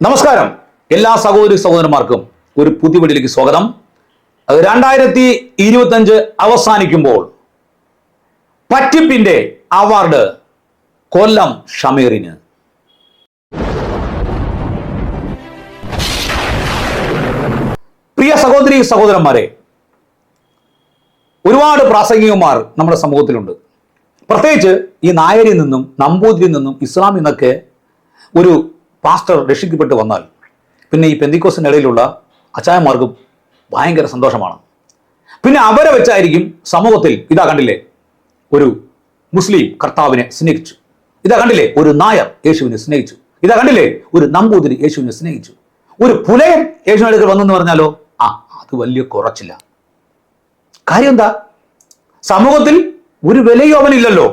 നമസ്കാരം. എല്ലാ സഹോദരി സഹോദരന്മാർക്കും ഒരു പുതിയ വീഡിയോയിലേക്ക് സ്വാഗതം. രണ്ടായിരത്തി ഇരുപത്തഞ്ച് അവസാനിക്കുമ്പോൾ പറ്റിപ്പിന്റെ അവാർഡ് കൊല്ലം ഷമീറിന്. പ്രിയ സഹോദരി സഹോദരന്മാരെ ഒരുപാട് പ്രാസംഗികന്മാർ നമ്മുടെ സമൂഹത്തിലുണ്ട്. പ്രത്യേകിച്ച് ഈ നായരിൽ നിന്നും നമ്പൂതിരിൽ നിന്നും ഇസ്ലാമിൽ നിന്നൊക്കെ ഒരു പാസ്റ്റർ രക്ഷിക്കപ്പെട്ട് വന്നാൽ പിന്നെ ഈ പെന്തിക്കോസിന്റെ ഇടയിലുള്ള അച്ചായന്മാർക്കും ഭയങ്കര സന്തോഷമാണ്. പിന്നെ അവരെ വെച്ചായിരിക്കും സമൂഹത്തിൽ ഇതാ കണ്ടില്ലേ? ഒരു മുസ്ലിം കർത്താവിനെ സ്നേഹിച്ചു. ഇതാ കണ്ടില്ലേ? ഒരു നായർ യേശുവിനെ സ്നേഹിച്ചു. ഇതാ കണ്ടില്ലേ? ഒരു നമ്പൂതിരി യേശുവിനെ സ്നേഹിച്ചു. ഒരു പുലയൻ യേശുവിനെ അടുക്കൽ വന്നെന്ന് പറഞ്ഞാലോ? ആ അത് വലിയ കുറച്ചില്ല. കാര്യം എന്താ? സമൂഹത്തിൽ ഒരു വിലയും അവനില്ലല്ലോ.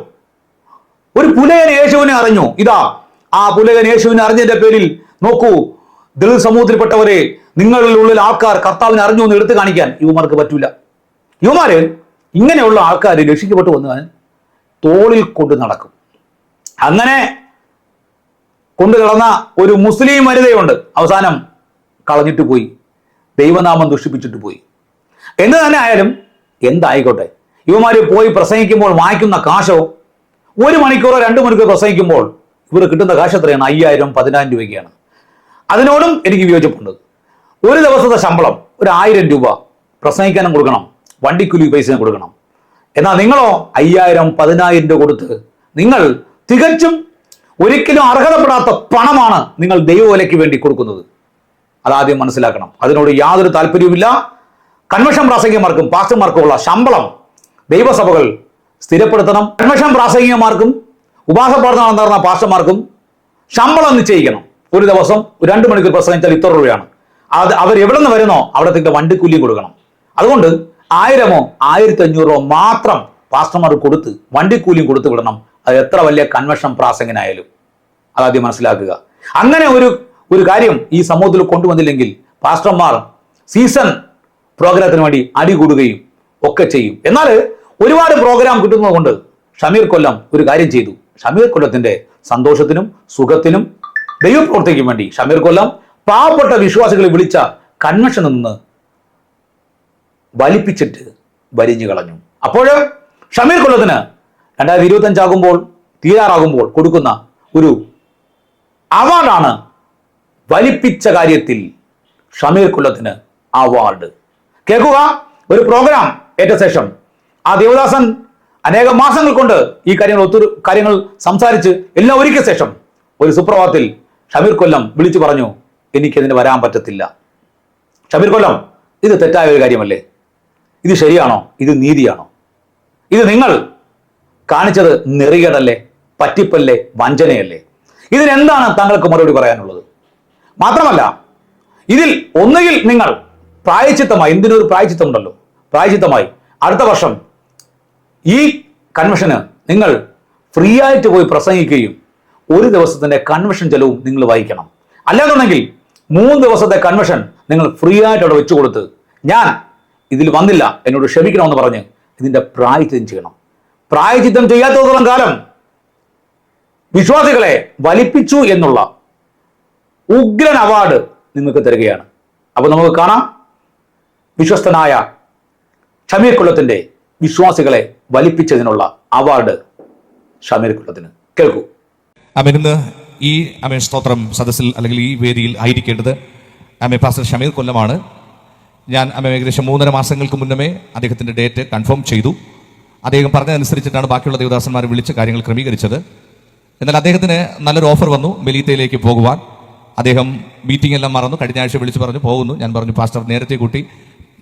ഒരു പുലയൻ യേശുവിനെ അറിഞ്ഞു. ഇതാ ആ പുലകൻ യേശുവിനെ അറിഞ്ഞതിന്റെ പേരിൽ നോക്കൂ ദളിത് സമൂഹത്തിൽപ്പെട്ടവരെ നിങ്ങളിൽ ഉള്ളിൽ ആൾക്കാർ കർത്താവിനെ അറിഞ്ഞു എന്ന് എടുത്തു കാണിക്കാൻ യുവമാർക്ക് പറ്റൂല. യുവമാര് ഇങ്ങനെയുള്ള ആൾക്കാർ രക്ഷിക്കപ്പെട്ടു വന്നാൽ തോളിൽ കൊണ്ട് നടക്കും. അങ്ങനെ കൊണ്ടു നടന്ന ഒരു മുസ്ലിം വനിതയുണ്ട്. അവസാനം കളഞ്ഞിട്ട് പോയി. ദൈവനാമം ദുഷിപ്പിച്ചിട്ട് പോയി. എന്ന് തന്നെ ആയാലും എന്തായിക്കോട്ടെ. യുവമാര് പോയി പ്രസംഗിക്കുമ്പോൾ വാങ്ങിക്കുന്ന കാശോ ഒരു മണിക്കൂറോ രണ്ട് മണിക്കൂർ പ്രസംഗിക്കുമ്പോൾ ഇവർ കിട്ടുന്ന കാശ് എത്രയാണ്? അയ്യായിരം പതിനായിരം രൂപയ്ക്കാണ്. അതിനോടും എനിക്ക് വിയോജിപ്പുണ്ട്. ഒരു ദിവസത്തെ ശമ്പളം ഒരു ആയിരം രൂപ പ്രസംഗിക്കാനും കൊടുക്കണം. വണ്ടിക്കുലി പൈസയും കൊടുക്കണം. എന്നാൽ നിങ്ങളോ അയ്യായിരം പതിനായിരം രൂപ കൊടുത്ത് നിങ്ങൾ തികച്ചും ഒരിക്കലും അർഹതപ്പെടാത്ത പണമാണ് നിങ്ങൾ ദൈവവിലയ്ക്ക് വേണ്ടി കൊടുക്കുന്നത്. അതാദ്യം മനസ്സിലാക്കണം. അതിനോട് യാതൊരു താല്പര്യവുമില്ല. കൺവെൻഷൻ പ്രാസംഗികമാർക്കും പാസ്റ്റർമാർക്കും ഉള്ള ശമ്പളം ദൈവസഭകൾ സ്ഥിരപ്പെടുത്തണം. കൺവെൻഷൻ പ്രാസംഗികമാർക്കും ഉപാസപ്രാർത്ഥന നടന്ന പാസ്റ്റർമാർക്കും ശമ്പളം നിശ്ചയിക്കണം. ഒരു ദിവസം രണ്ട് മണിക്കൂർ പ്രസംഗിച്ചാൽ ഇത്ര രൂപയാണ്. അത് അവർ എവിടെ നിന്ന് വരുന്നോ അവിടത്തേക്ക് വണ്ടിക്കൂലിയും കൊടുക്കണം. അതുകൊണ്ട് ആയിരമോ ആയിരത്തി അഞ്ഞൂറോ മാത്രം പാസ്റ്റർമാർ കൊടുത്ത് വണ്ടിക്കൂലിയും കൊടുത്ത് വിടണം. അത് എത്ര വലിയ കൺവെൻഷൻ പ്രാസംഗനായാലും അതാദ്യം മനസ്സിലാക്കുക. അങ്ങനെ ഒരു ഒരു കാര്യം ഈ സമൂഹത്തിൽ കൊണ്ടുവന്നില്ലെങ്കിൽ പാസ്റ്റർമാർ സീസൺ പ്രോഗ്രാമത്തിന് വേണ്ടി അടികൂടുകയും ഒക്കെ ചെയ്യും. എന്നാൽ ഒരുപാട് പ്രോഗ്രാം കിട്ടുന്നത് കൊണ്ട് ഷമീർ കൊല്ലം ഒരു കാര്യം ചെയ്തു. ഷമീർ കൊല്ലത്തിന്റെ സന്തോഷത്തിനും സുഖത്തിനും ദൈവപ്രവർത്തിക്കും വേണ്ടി ഷമീർ കൊല്ലം പാവപ്പെട്ട വിശ്വാസികളെ വിളിച്ച കൺവെൻഷനിൽ നിന്ന് വലിപ്പിച്ചിട്ട് വരിഞ്ഞു കളഞ്ഞു. അപ്പോൾ ഷമീർ കൊല്ലത്തിന് രണ്ടായിരത്തി ഇരുപത്തി അഞ്ചാകുമ്പോൾ തീരാറാകുമ്പോൾ കൊടുക്കുന്ന ഒരു അവാർഡാണ് വലിപ്പിച്ച കാര്യത്തിൽ ഷമീർ കൊല്ലത്തിന് അവാർഡ്. കേൾക്കുക ഒരു പ്രോഗ്രാം ഏറ്റ ശേഷം ആ ദേവദാസൻ അനേക മാസങ്ങൾ കൊണ്ട് ഈ കാര്യങ്ങൾ ഒത്തിരി കാര്യങ്ങൾ സംസാരിച്ച് എല്ലാം ഒരുക്കിയ ശേഷം ഒരു സുപ്രഭാതത്തിൽ ഷമീർ കൊല്ലം വിളിച്ചു പറഞ്ഞു എനിക്കതിന് വരാൻ പറ്റത്തില്ല. ഷമീർ കൊല്ലം ഇത് തെറ്റായ ഒരു കാര്യമല്ലേ? ഇത് ശരിയാണോ? ഇത് നീതിയാണോ? ഇത് നിങ്ങൾ കാണിച്ചത് നെറികേടല്ലേ പറ്റിപ്പല്ലേ വഞ്ചനയല്ലേ? ഇതിനെന്താണ് താങ്കൾക്ക് മറുപടി പറയാനുള്ളത്? മാത്രമല്ല ഇതിൽ ഒന്നുകിൽ നിങ്ങൾ പ്രായച്ചിത്തമായി എന്തിനൊരു പ്രായച്ചിത്തമുണ്ടല്ലോ പ്രായച്ചിത്തമായി അടുത്ത വർഷം ഈ കൺവെൻഷന് നിങ്ങൾ ഫ്രീ ആയിട്ട് പോയി പ്രസംഗിക്കുകയും ഒരു ദിവസത്തിന്റെ കൺവെൻഷൻ ചെലവും നിങ്ങൾ വഹിക്കണം. അല്ലാന്നുണ്ടെങ്കിൽ മൂന്ന് ദിവസത്തെ കൺവെൻഷൻ നിങ്ങൾ ഫ്രീ ആയിട്ട് അവിടെ വെച്ചു കൊടുത്ത് ഞാൻ ഇതിൽ വന്നില്ല എന്നോട് ക്ഷമിക്കണമെന്ന് പറഞ്ഞ് ഇതിന്റെ പ്രായച്ചിത്തം ചെയ്യണം. പ്രായച്ചിത്തം ചെയ്യാത്തത്തോളം കാലം വിശ്വാസികളെ വലിപ്പിച്ചു എന്നുള്ള ഉഗ്രൻ അവാർഡ് നിങ്ങൾക്ക് തരികയാണ്. അപ്പോൾ നമുക്ക് കാണാം. വിശ്വസ്തനായ ഷമീർ വിശ്വാസികളെ വലിപ്പിച്ചതിനുള്ള അവാർഡ് ഷമീർ കുള്ളത്തിന് കേൾക്കൂ അമേൻ ഈ അമേ സ്തോത്രം സദസ്സിൽ അല്ലെങ്കിൽ ഈ വേദിയിൽ ആയിരിക്കേണ്ടത് അമേ പാസ്റ്റർ ഷമീർ കൊല്ലമാണ്. ഞാൻ അമേ ഏകദേശം മൂന്നര മാസങ്ങൾക്ക് മുന്നമേ അദ്ദേഹത്തിന്റെ ഡേറ്റ് കൺഫേം ചെയ്തു. അദ്ദേഹം പറഞ്ഞതനുസരിച്ചിട്ടാണ് ബാക്കിയുള്ള ദേവദാസന്മാരെ വിളിച്ച് കാര്യങ്ങൾ ക്രമീകരിച്ചത്. എന്നാൽ അദ്ദേഹത്തിന് നല്ലൊരു ഓഫർ വന്നു മെലീത്തയിലേക്ക് പോകുവാൻ. അദ്ദേഹം മീറ്റിംഗ് എല്ലാം മറന്നു കഴിഞ്ഞ ആഴ്ച വിളിച്ച് പറഞ്ഞു പോകുന്നു. ഞാൻ പറഞ്ഞു പാസ്റ്റർ നേരത്തെ കൂട്ടി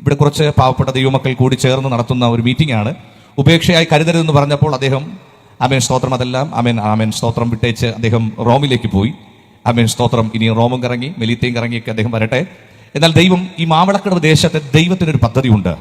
ഇവിടെ കുറച്ച് പാവപ്പെട്ട ദൈവമക്കൾ കൂടി ചേർന്ന് നടത്തുന്ന ഒരു മീറ്റിംഗ് ആണ് ഉപേക്ഷയായി കരുതരുതെന്ന് പറഞ്ഞപ്പോൾ അദ്ദേഹം അമേൻ സ്തോത്രം അതെല്ലാം. അമേൻ ആമേൻ സ്തോത്രം വിട്ടേച്ച് അദ്ദേഹം റോമിലേക്ക് പോയി. അമേൻ സ്തോത്രം. ഇനി റോമും കറങ്ങി മെലിത്തയും കറങ്ങിയൊക്കെ അദ്ദേഹം വരട്ടെ. എന്നാൽ ദൈവം ഈ മാവളക്കടവ് ദേശത്തെ ദൈവത്തിനൊരു പദ്ധതിയുണ്ട്.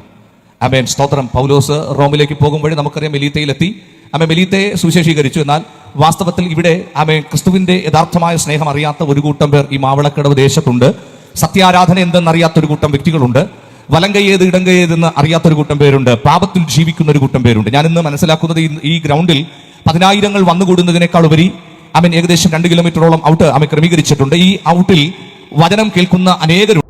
അമേൻ സ്തോത്രം. പൗലോസ് റോമിലേക്ക് പോകുമ്പോഴേ നമുക്കറിയാം മെലീത്തയിലെത്തി. അമേ മെലീത്തയെ സുശേഷീകരിച്ചു എന്നാൽ വാസ്തവത്തിൽ ഇവിടെ അമേ ക്രിസ്തുവിന്റെ യഥാർത്ഥമായ സ്നേഹം അറിയാത്ത ഒരു കൂട്ടം പേർ ഈ മാവളക്കടവ് ദേശത്തുണ്ട്. സത്യാരാധന എന്തെന്നറിയാത്ത ഒരു കൂട്ടം വ്യക്തികളുണ്ട്. വലം കൈ ഏത് ഇടം കൈ ഏതെന്ന് അറിയാത്തൊരു കൂട്ടം പേരുണ്ട്. പാപത്തിൽ ജീവിക്കുന്ന ഒരു കൂട്ടം പേരുണ്ട്. ഞാൻ ഇന്ന് മനസ്സിലാക്കുന്നത് ഈ- ഗ്രൗണ്ടിൽ പതിനായിരങ്ങൾ വന്നുകൂടുന്നതിനേക്കാൾ ഉപരി അവൻ ഏകദേശം രണ്ട് കിലോമീറ്ററോളം ഔട്ട് അവൻ ക്രമീകരിച്ചിട്ടുണ്ട്. ഈ ഔട്ടിൽ വചനം കേൾക്കുന്ന അനേകരുണ്ട്.